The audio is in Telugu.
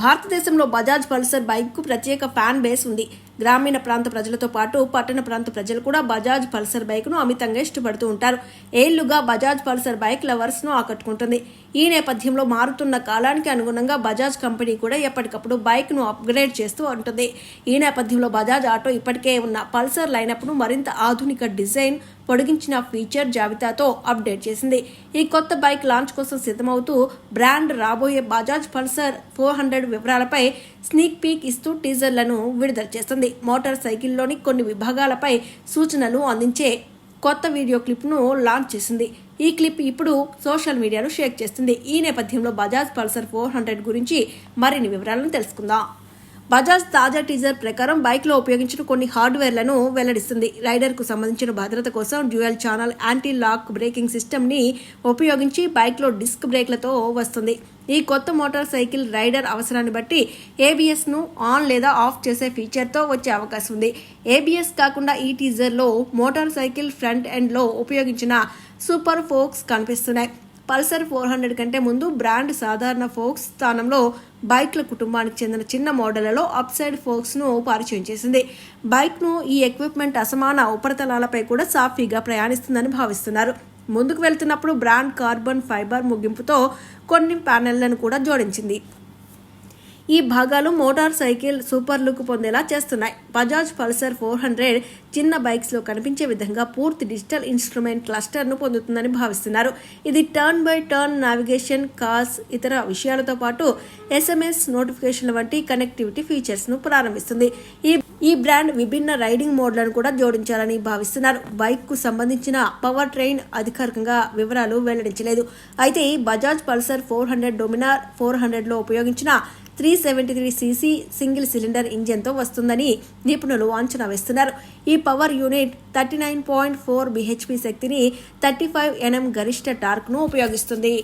భారతదేశంలో బజాజ్ పల్సర్ బైక్కు ప్రత్యేక ఫ్యాన్ బేస్ ఉంది. గ్రామీణ ప్రాంత ప్రజలతో పాటు పట్టణ ప్రాంత ప్రజలు కూడా బజాజ్ పల్సర్ బైక్ను అమితంగా ఇష్టపడుతూ ఉంటారు. ఏళ్ళుగా బజాజ్ పల్సర్ బైక్ లవర్స్ను ఆకట్టుకుంటుంది. ఈ నేపథ్యంలో మారుతున్న కాలానికి అనుగుణంగా బజాజ్ కంపెనీ కూడా ఎప్పటికప్పుడు బైక్ను అప్గ్రేడ్ చేస్తూ ఉంటుంది. ఈ నేపథ్యంలో బజాజ్ ఆటో ఇప్పటికే ఉన్న పల్సర్ లైనప్ను మరింత ఆధునిక డిజైన్ పొడిగించిన ఫీచర్ జాబితాతో అప్డేట్ చేసింది. ఈ కొత్త బైక్ లాంచ్ కోసం సిద్ధమవుతూ బ్రాండ్ రాబోయే బజాజ్ పల్సర్ ఫోర్ హండ్రెడ్ వివరాలపై స్నీక్ పీక్ ఇస్తూ టీజర్లను విడుదల చేస్తుంది. మోటార్ సైకిల్లోని కొన్ని విభాగాలపై సూచనలు అందించే కొత్త వీడియో క్లిప్ను లాంచ్ చేసింది. ఈ క్లిప్ ఇప్పుడు సోషల్ మీడియాలో షేర్ చేస్తుంది. ఈ నేపథ్యంలో బజాజ్ పల్సర్ ఫోర్ హండ్రెడ్ గురించి మరిన్ని వివరాలను తెలుసుకుందాం. బజాజ్ తాజా టీజర్ ప్రకారం బైక్లో ఉపయోగించిన కొన్ని హార్డ్వేర్లను వెల్లడిస్తుంది. రైడర్కు సంబంధించిన భద్రత కోసం dual channel anti lock braking సిస్టమ్ని ఉపయోగించి బైక్లో డిస్క్ బ్రేక్లతో వస్తుంది. ఈ కొత్త మోటార్ సైకిల్ రైడర్ అవసరాన్ని బట్టి ఏబిఎస్ను ఆన్ లేదా ఆఫ్ చేసే ఫీచర్తో వచ్చే అవకాశం ఉంది. ఏబిఎస్ కాకుండా ఈ టీజర్లో మోటార్ సైకిల్ ఫ్రంట్ ఎండ్లో ఉపయోగించిన సూపర్ ఫోక్స్ కనిపిస్తున్నాయి. పల్సర్ ఫోర్ హండ్రెడ్ కంటే ముందు బ్రాండ్ సాధారణ ఫోక్స్ స్థానంలో బైక్ల కుటుంబానికి చెందిన చిన్న మోడళ్ళలో అప్సైడ్ ఫోక్స్ను పరిచయం చేసింది. బైక్ను ఈ ఎక్విప్మెంట్ అసమాన ఉపరితలాలపై కూడా సాఫీగా ప్రయాణిస్తుందని భావిస్తున్నారు. ముందుకు వెళ్తున్నప్పుడు బ్రాండ్ కార్బన్ ఫైబర్ ముగింపుతో కొన్ని ప్యానెళ్ళను కూడా జోడించింది. ఈ భాగాలు మోటార్ సైకిల్ సూపర్ లుక్ పొందేలా చేస్తున్నాయి. బజాజ్ పల్సర్ ఫోర్ హండ్రెడ్ చిన్న బైక్స్లో కనిపించే విధంగా పూర్తి డిజిటల్ ఇన్స్ట్రుమెంట్ క్లస్టర్ను పొందుతుందని భావిస్తున్నారు. ఇది turn by turn navigation cars ఇతర విషయాలతో పాటు ఎస్ఎంఎస్ నోటిఫికేషన్ల వంటి కనెక్టివిటీ ఫీచర్స్ను ప్రారంభిస్తుంది. ఈ ఈ బ్రాండ్ విభిన్న రైడింగ్ మోడ్లను కూడా జోడించాలని భావిస్తున్నారు. బైక్కు సంబంధించిన పవర్ ట్రైన్ అధికారికంగా వివరాలు వెల్లడించలేదు. అయితే Bajaj Pulsar four hundred Dominar four హండ్రెడ్లో ఉపయోగించిన three seventy three CC single cylinder ఇంజన్తో వస్తుందని నిపుణులు అంచనా వేస్తున్నారు. ఈ power unit thirty nine point four BHP శక్తిని థర్టీ ఫైవ్ ఎన్ఎం గరిష్ట టార్క్ను ఉపయోగిస్తుంది.